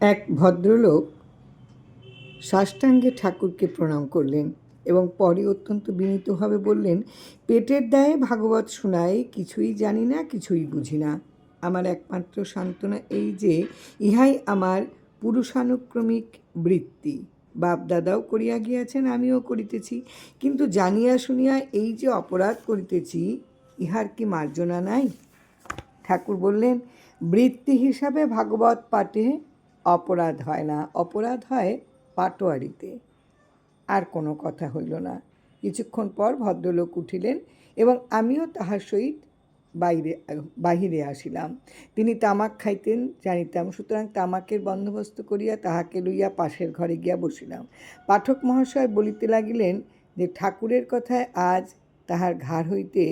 এক ভদ্রলোক সাষ্টাঙ্গে ঠাকুরকে প্রণাম করলেন এবং পরে অত্যন্ত বিনীতভাবে বললেন, পেটের দায়ে ভাগবত শোনায়, কিছুই জানি না, কিছুই বুঝি না। আমার একমাত্র সান্ত্বনা এই যে, ইহাই আমার পুরুষানুক্রমিক বৃত্তি। বাপ দাদাও করিয়া গিয়াছেন, আমিও করিতেছি। কিন্তু জানিয়া শুনিয়া এই যে অপরাধ করিতেছি, ইহার কি মার্জনা নাই? ঠাকুর বললেন, বৃত্তি হিসাবে ভাগবত পাঠে অপরাধ হয় না। অপরাধ হয় পাটোয়ারিতে। আর কোনো কথা হইল না। কিছুক্ষণ পর ভদ্রলোক উঠিলেন এবং আমিও তাহার সহিত বাইরে, বাহিরে আসিলাম। তিনি তামাক খাইতেন, জানিতাম, সুতরাং তামাকের বন্দোবস্ত করিয়া তাহাকে লইয়া পাশের ঘরে গিয়া বসিলাম। পাঠক মহাশয় বলিতে লাগিলেন যে, ঠাকুরের কথায় আজ তাহার ঘাড় হইতে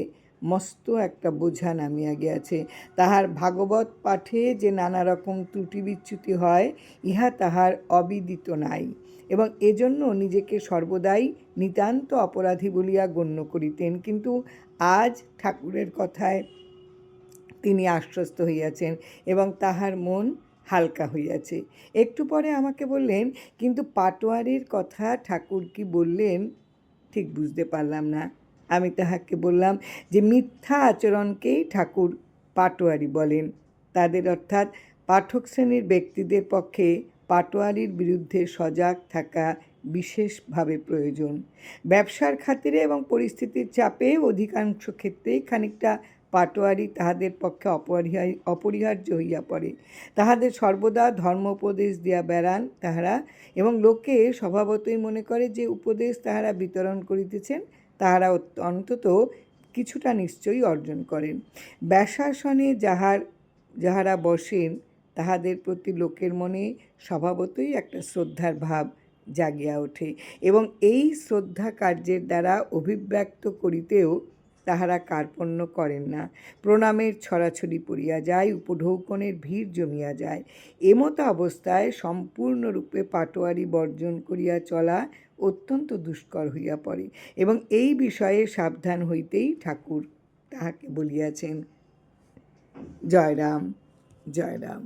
মস্ত একটা বোঝা নামিয়া গিয়াছে। তাহার ভাগবত পাঠে যে নানা রকম ত্রুটি বিচ্যুতি হয়, ইহা তাহার অবিদিত নাই এবং এজন্য নিজেকে সর্বদাই নিতান্ত অপরাধী বলিয়া গণ্য করিতেন। কিন্তু আজ ঠাকুরের কথায় তিনি আশ্বস্ত হইয়াছেন এবং তাহার মন হালকা হইয়াছে। একটু পরে আমাকে বললেন, কিন্তু পাটোয়ারির কথা ঠাকুর কি বললেন? ঠিক বুঝতে পারলাম না। আমি তাহাকে বললাম যে, মিথ্যা আচরণকেই ঠাকুর পাটোয়ারি বলেন। তাদের অর্থাৎ পাঠক শ্রেণির ব্যক্তিদের পক্ষে পাটোয়ারির বিরুদ্ধে সজাগ থাকা বিশেষভাবে প্রয়োজন। ব্যবসার খাতিরে এবং পরিস্থিতির চাপে অধিকাংশ ক্ষেত্রেই খানিকটা পাটোয়ারি তাহাদের পক্ষে অপরিহার, অপরিহার্য হইয়া পড়ে। তাহাদের সর্বদা ধর্ম উপদেশ দিয়া বেড়ান তাহারা এবং লোকে স্বভাবতই মনে করে যে, উপদেশ তাহারা বিতরণ করিতেছেন তাহারা অন্তত কিছুটা নিশ্চয়ই অর্জন করেন। ব্যাসাসনে যাহার, যাহারা বসেন, তাহাদের প্রতি লোকের মনে স্বভাবতই একটা শ্রদ্ধার ভাব জাগিয়া ওঠে এবং এই শ্রদ্ধা কার্যের দ্বারা অভিব্যক্ত করিতেও তাহারা কার্পণ্য করেন না। প্রণামের ছড়াছড়ি পড়িয়া যায়, উপঢৌকনের ভিড় জমিয়া যায়। এমতো অবস্থায় সম্পূর্ণরূপে পাটোয়ারি বর্জন করিয়া চলা অত্যন্ত দুষ্কর হইয়া পড়ে এবং এই বিষয়ে সাবধান হইতেই ঠাকুর তাহাকে বলিয়াছেন, জয়রাম জয়রাম।